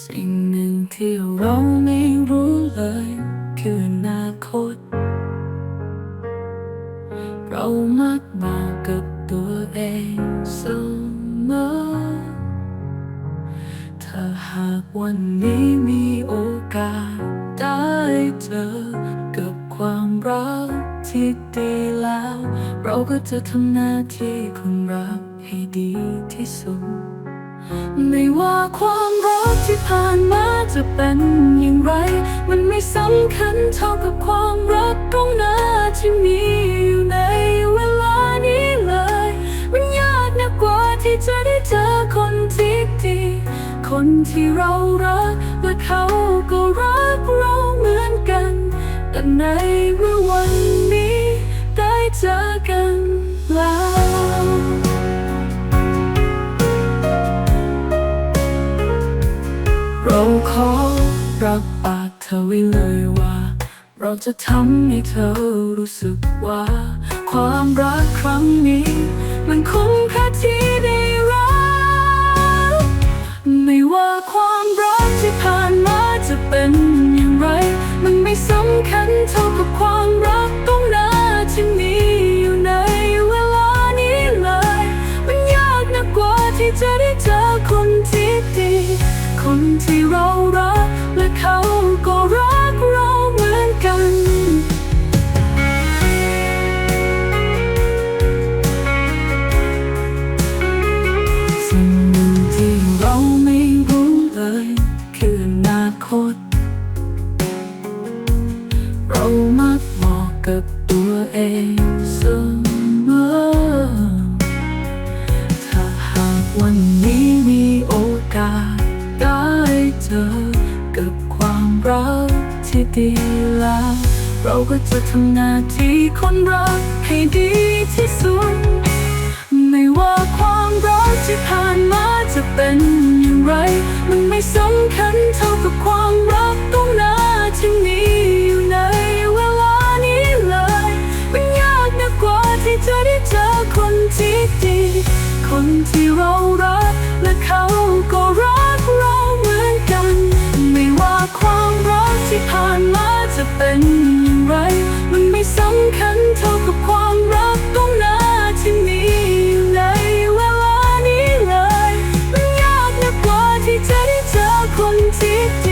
สิ่งหนึ่งที่เราไม่รู้เลย คืออนาคต เรามักบอกกับตัวเองเสมอ ถ้าหากวันนี้มีโอกาสได้เจอกับความรักที่ดีแล้ว เราก็จะทำหน้าที่คนรักให้ดีที่สุด ไม่ว่าความรัก ที่ผ่านมาจะเป็นอย่างไร มันไม่สำคัญเท่ากับความรักตรงหน้าที่มีอยู่ในเวลานี้เลย มันยากนักกว่าที่จะได้เจอคนที่ดี คนที่เรารักและเขาก็รักเราเหมือนกัน แต่ในเมื่อวัน เราขอรับปากเธอไว้เลยว่า เราจะทำให้เธอรู้สึกว่า ความรักครั้งนี้ มันคุ้มค่าที่ได้รัก ไม่ว่าความรักที่ผ่านมาจะเป็นอย่างไร มันไม่สำคัญเท่ากับความรักตรงหน้าที่มีอยู่ในเวลานี้เลย มันยากนักกว่าที่จะได้เจอคนที่ดีคนที่ามักบอกกับตัวเองเสมอ ถ้าหากวันนี้มีโอกาสได้เจอกับความรักที่ดีแล้วเราก็จะทำหน้าที่คนรักให้ดีที่สุด ไม่ว่าความรักที่ผ่านมาจะเป็นอย่างไร มันไม่สำคัญเท่ากับความรัก เรารัก และเขาก็รักเราเหมือนกัน ไม่ว่าความรักที่ผ่านมาจะเป็นอย่างไร มันไม่สำคัญเท่ากับความรักตรงหน้าที่มีในเวลานี้เลย มันยากนักกว่าที่จะได้เจอคนที่ดี